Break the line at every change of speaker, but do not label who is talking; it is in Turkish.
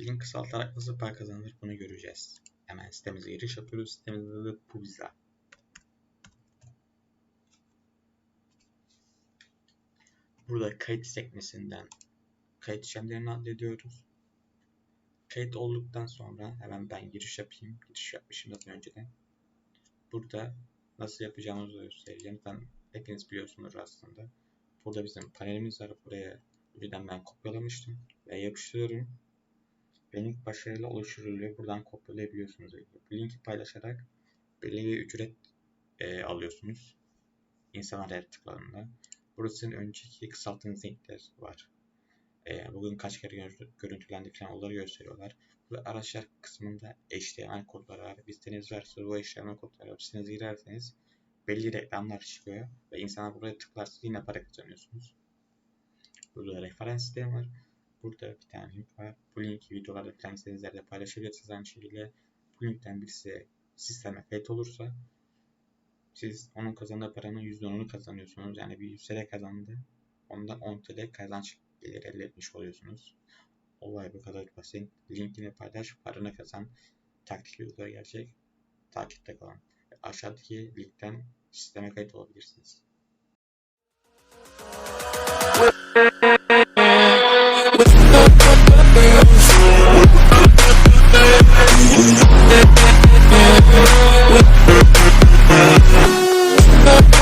Link kısaltarak nasıl para kazanılır bunu göreceğiz. Hemen sitemize giriş yapıyoruz. Sitemizde de Pubza. Burada kayıt sekmesinden kayıt işlemlerini addediyoruz. Kayıt olduktan sonra hemen ben giriş yapayım. Giriş yapmışım zaten önceden. Burada nasıl yapacağımızı göstereceğim. Ben hepiniz biliyorsunuz aslında. Burada bizim panelimiz var. Buraya önceden ben kopyalamıştım ve yapıştırıyorum. Link başarıyla oluşturuluyor. Buradan kopyalayabiliyorsunuz. Bu linki paylaşarak belli bir ücret e, alıyorsunuz. İnsanlar her tıkladığında. Burasının önceki kısalttığınız linkler var. E, bugün kaç kere gör- görüntülendi falan onları gösteriyorlar. Ve araçlar kısmında HTML kodları var. Bir siteniz varsa bu HTML kodları sitenize girerseniz belli reklamlar çıkıyor. Ve insanlar buraya tıklarsa yine para kazanıyorsunuz. Burada referans sistemi var. Burada bir tane link var. Bu linki videolarda falan istediğiniz yerde paylaşabilirsiniz aynı şekilde. Bu linkten birisi sisteme kayıt olursa siz onun kazandığı paranın %10'unu kazanıyorsunuz. Yani bir 100 TL kazandı. Ondan 10 TL kazanç gelir elde etmiş oluyorsunuz. Olay bu kadar basit. Linkini paylaş, paranı kazan. Taktik videolar gerçek. Takipte kalın. Aşağıdaki linkten sisteme kayıt olabilirsiniz.
Yeah.